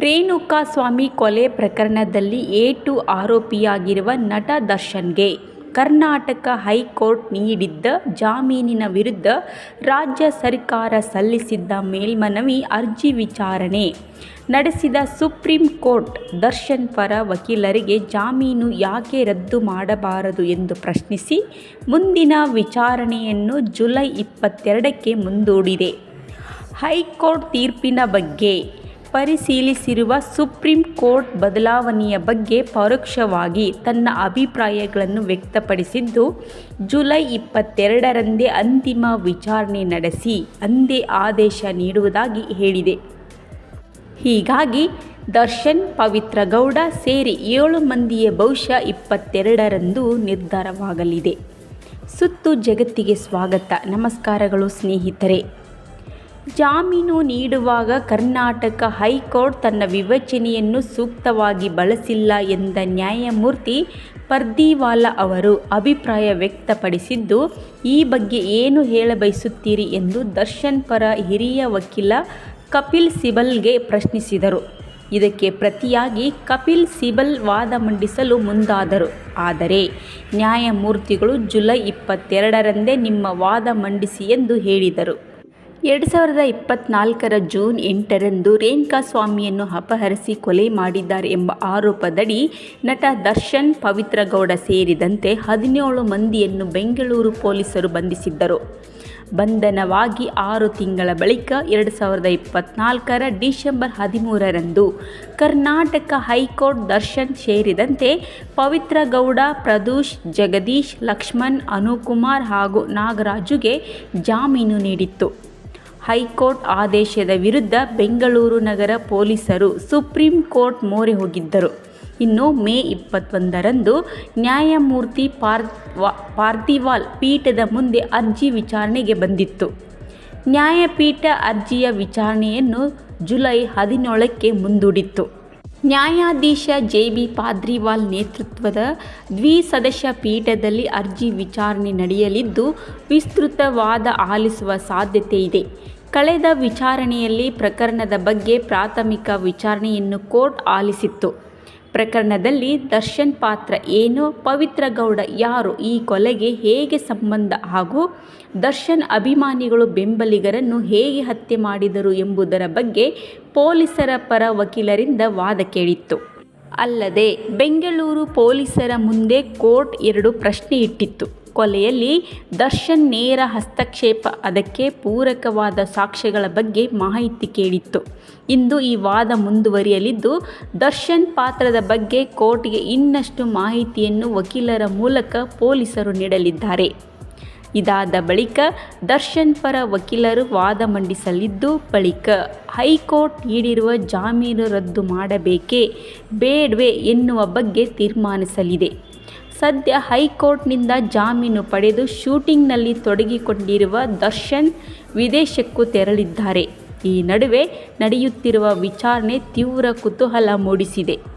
ರೇಣುಕಾಸ್ವಾಮಿ ಕೊಲೆ ಪ್ರಕರಣದಲ್ಲಿ ಏಟು ಆರೋಪಿಯಾಗಿರುವ ನಟ ದರ್ಶನ್ಗೆ ಕರ್ನಾಟಕ ಹೈಕೋರ್ಟ್ ನೀಡಿದ್ದ ಜಾಮೀನಿನ ವಿರುದ್ಧ ರಾಜ್ಯ ಸರ್ಕಾರ ಸಲ್ಲಿಸಿದ್ದ ಮೇಲ್ಮನವಿ ಅರ್ಜಿ ವಿಚಾರಣೆ ನಡೆಸಿದ ಸುಪ್ರೀಂ ಕೋರ್ಟ್ ದರ್ಶನ್ ಪರ ವಕೀಲರಿಗೆ ಜಾಮೀನು ಯಾಕೆ ರದ್ದು ಮಾಡಬಾರದು ಎಂದು ಪ್ರಶ್ನಿಸಿ ಮುಂದಿನ ವಿಚಾರಣೆಯನ್ನು ಜುಲೈ ಇಪ್ಪತ್ತೆರಡಕ್ಕೆ ಮುಂದೂಡಿದೆ. ಹೈಕೋರ್ಟ್ ತೀರ್ಪಿನ ಬಗ್ಗೆ ಪರಿಶೀಲಿಸಿರುವ ಸುಪ್ರೀಂ ಕೋರ್ಟ್ ಬದಲಾವಣೆಯ ಬಗ್ಗೆ ಪರೋಕ್ಷವಾಗಿ ತನ್ನ ಅಭಿಪ್ರಾಯಗಳನ್ನು ವ್ಯಕ್ತಪಡಿಸಿದ್ದು, ಜುಲೈ ಇಪ್ಪತ್ತೆರಡರಂದೇ ಅಂತಿಮ ವಿಚಾರಣೆ ನಡೆಸಿ ಅಂದೇ ಆದೇಶ ನೀಡುವುದಾಗಿ ಹೇಳಿದೆ. ಹೀಗಾಗಿ ದರ್ಶನ್, ಪವಿತ್ರ ಗೌಡ ಸೇರಿ ಏಳು ಮಂದಿಯ ಬಹುಶಃ ಇಪ್ಪತ್ತೆರಡರಂದು ನಿರ್ಧಾರವಾಗಲಿದೆ. ಸುತ್ತು ಜಗತ್ತಿಗೆ ಸ್ವಾಗತ ನಮಸ್ಕಾರಗಳು ಸ್ನೇಹಿತರೆ. ಜಾಮೀನು ನೀಡುವಾಗ ಕರ್ನಾಟಕ ಹೈಕೋರ್ಟ್ ತನ್ನ ವಿವೇಚನೆಯನ್ನು ಸೂಕ್ತವಾಗಿ ಬಳಸಿಲ್ಲ ಎಂದ ನ್ಯಾಯಮೂರ್ತಿ ಪರ್ದಿವಾಲಾ ಅವರು ಅಭಿಪ್ರಾಯ ವ್ಯಕ್ತಪಡಿಸಿದ್ದು, ಈ ಬಗ್ಗೆ ಏನು ಹೇಳಬಯಸುತ್ತೀರಿ ಎಂದು ದರ್ಶನ್ ಪರ ಹಿರಿಯ ವಕೀಲ ಕಪಿಲ್ ಸಿಬಲ್ಗೆ ಪ್ರಶ್ನಿಸಿದರು. ಇದಕ್ಕೆ ಪ್ರತಿಯಾಗಿ ಕಪಿಲ್ ಸಿಬಲ್ ವಾದ ಮಂಡಿಸಲು ಮುಂದಾದರು. ಆದರೆ ನ್ಯಾಯಮೂರ್ತಿಗಳು ಜುಲೈ ಇಪ್ಪತ್ತೆರಡರಂದೇ ನಿಮ್ಮ ವಾದ ಮಂಡಿಸಿ ಎಂದು ಹೇಳಿದರು. ಎರಡು ಸಾವಿರದ ಇಪ್ಪತ್ನಾಲ್ಕರ ಜೂನ್ ಎಂಟರಂದು ರೇಣುಕಾಸ್ವಾಮಿಯನ್ನು ಅಪಹರಿಸಿ ಕೊಲೆ ಮಾಡಿದ್ದಾರೆ ಎಂಬ ಆರೋಪದಡಿ ನಟ ದರ್ಶನ್, ಪವಿತ್ರಗೌಡ ಸೇರಿದಂತೆ ಹದಿನೇಳು ಮಂದಿಯನ್ನು ಬೆಂಗಳೂರು ಪೊಲೀಸರು ಬಂಧಿಸಿದ್ದರು. ಬಂಧನವಾಗಿ ಆರು ತಿಂಗಳ ಬಳಿಕ ಎರಡು ಸಾವಿರದ ಇಪ್ಪತ್ನಾಲ್ಕರ ಡಿಸೆಂಬರ್ ಹದಿಮೂರರಂದು ಕರ್ನಾಟಕ ಹೈಕೋರ್ಟ್ ದರ್ಶನ್ ಸೇರಿದಂತೆ ಪವಿತ್ರ ಗೌಡ, ಪ್ರದ್ಯೂಷ್, ಜಗದೀಶ್, ಲಕ್ಷ್ಮಣ್, ಅನುಕುಮಾರ್ ಹಾಗೂ ನಾಗರಾಜುಗೆ ಜಾಮೀನು ನೀಡಿತ್ತು. ಹೈಕೋರ್ಟ್ ಆದೇಶದ ವಿರುದ್ಧ ಬೆಂಗಳೂರು ನಗರ ಪೊಲೀಸರು ಸುಪ್ರೀಂ ಕೋರ್ಟ್ ಮೊರೆ ಹೋಗಿದ್ದರು. ಇನ್ನು ಮೇ ಇಪ್ಪತ್ತೊಂದರಂದು ನ್ಯಾಯಮೂರ್ತಿ ಪಾರ್ಥಿವಾಲ್ ಪೀಠದ ಮುಂದೆ ಅರ್ಜಿ ವಿಚಾರಣೆಗೆ ಬಂದಿತ್ತು. ನ್ಯಾಯಪೀಠ ಅರ್ಜಿಯ ವಿಚಾರಣೆಯನ್ನು ಜುಲೈ ಹದಿನೇಳಕ್ಕೆ ಮುಂದೂಡಿತ್ತು. ನ್ಯಾಯಾಧೀಶ ಜೆ. ಬಿ. ಪಾದ್ರಿವಾಲ್ ನೇತೃತ್ವದ ದ್ವಿಸದಸ್ಯ ಪೀಠದಲ್ಲಿ ಅರ್ಜಿ ವಿಚಾರಣೆ ನಡೆಯಲಿದ್ದು, ವಿಸ್ತೃತವಾದ ಆಲಿಸುವ ಸಾಧ್ಯತೆ ಇದೆ ಕಳೆದ ವಿಚಾರಣೆಯಲ್ಲಿ ಪ್ರಕರಣದ ಬಗ್ಗೆ ಪ್ರಾಥಮಿಕ ವಿಚಾರಣೆಯನ್ನು ಕೋರ್ಟ್ ಆಲಿಸಿತ್ತು. ಪ್ರಕರಣದಲ್ಲಿ ದರ್ಶನ್ ಪಾತ್ರ ಏನು, ಪವಿತ್ರ ಗೌಡ ಯಾರು, ಈ ಕೊಲೆಗೆ ಹೇಗೆ ಸಂಬಂಧ ಹಾಗೂ ದರ್ಶನ್ ಅಭಿಮಾನಿಗಳು, ಬೆಂಬಲಿಗರನ್ನು ಹೇಗೆ ಹತ್ಯೆ ಮಾಡಿದರು ಎಂಬುದರ ಬಗ್ಗೆ ಪೊಲೀಸರ ಪರ ವಕೀಲರಿಂದ ವಾದ ಕೇಳಿತ್ತು. ಅಲ್ಲದೆ ಬೆಂಗಳೂರು ಪೊಲೀಸರ ಮುಂದೆ ಕೋರ್ಟ್ ಎರಡು ಪ್ರಶ್ನೆ ಇಟ್ಟಿತ್ತು. ಕೊಲೆಯಲ್ಲಿ ದರ್ಶನ್ ನೇರ ಹಸ್ತಕ್ಷೇಪ, ಅದಕ್ಕೆ ಪೂರಕವಾದ ಸಾಕ್ಷ್ಯಗಳ ಬಗ್ಗೆ ಮಾಹಿತಿ ಕೇಳಿತ್ತು. ಇಂದು ಈ ವಾದ ಮುಂದುವರಿಯಲಿದ್ದು, ದರ್ಶನ್ ಪಾತ್ರದ ಬಗ್ಗೆ ಕೋರ್ಟ್ಗೆ ಇನ್ನಷ್ಟು ಮಾಹಿತಿಯನ್ನು ವಕೀಲರ ಮೂಲಕ ಪೊಲೀಸರು ನೀಡಲಿದ್ದಾರೆ. ಇದಾದ ಬಳಿಕ ದರ್ಶನ್ ಪರ ವಕೀಲರು ವಾದ ಮಂಡಿಸಲಿದ್ದು, ಬಳಿಕ ಹೈಕೋರ್ಟ್ ನೀಡಿರುವ ಜಾಮೀನು ರದ್ದು ಮಾಡಬೇಕೇ ಬೇಡ್ವೆ ಎನ್ನುವ ಬಗ್ಗೆ ತೀರ್ಮಾನಿಸಲಿದೆ. ಸದ್ಯ ಹೈಕೋರ್ಟ್ನಿಂದ ಜಾಮೀನು ಪಡೆದು ಶೂಟಿಂಗ್ನಲ್ಲಿ ತೊಡಗಿಕೊಂಡಿರುವ ದರ್ಶನ್ ವಿದೇಶಕ್ಕೂ ತೆರಳಿದ್ದಾರೆ. ಈ ನಡುವೆ ನಡೆಯುತ್ತಿರುವ ವಿಚಾರಣೆ ತೀವ್ರ ಕುತೂಹಲ ಮೂಡಿಸಿದೆ.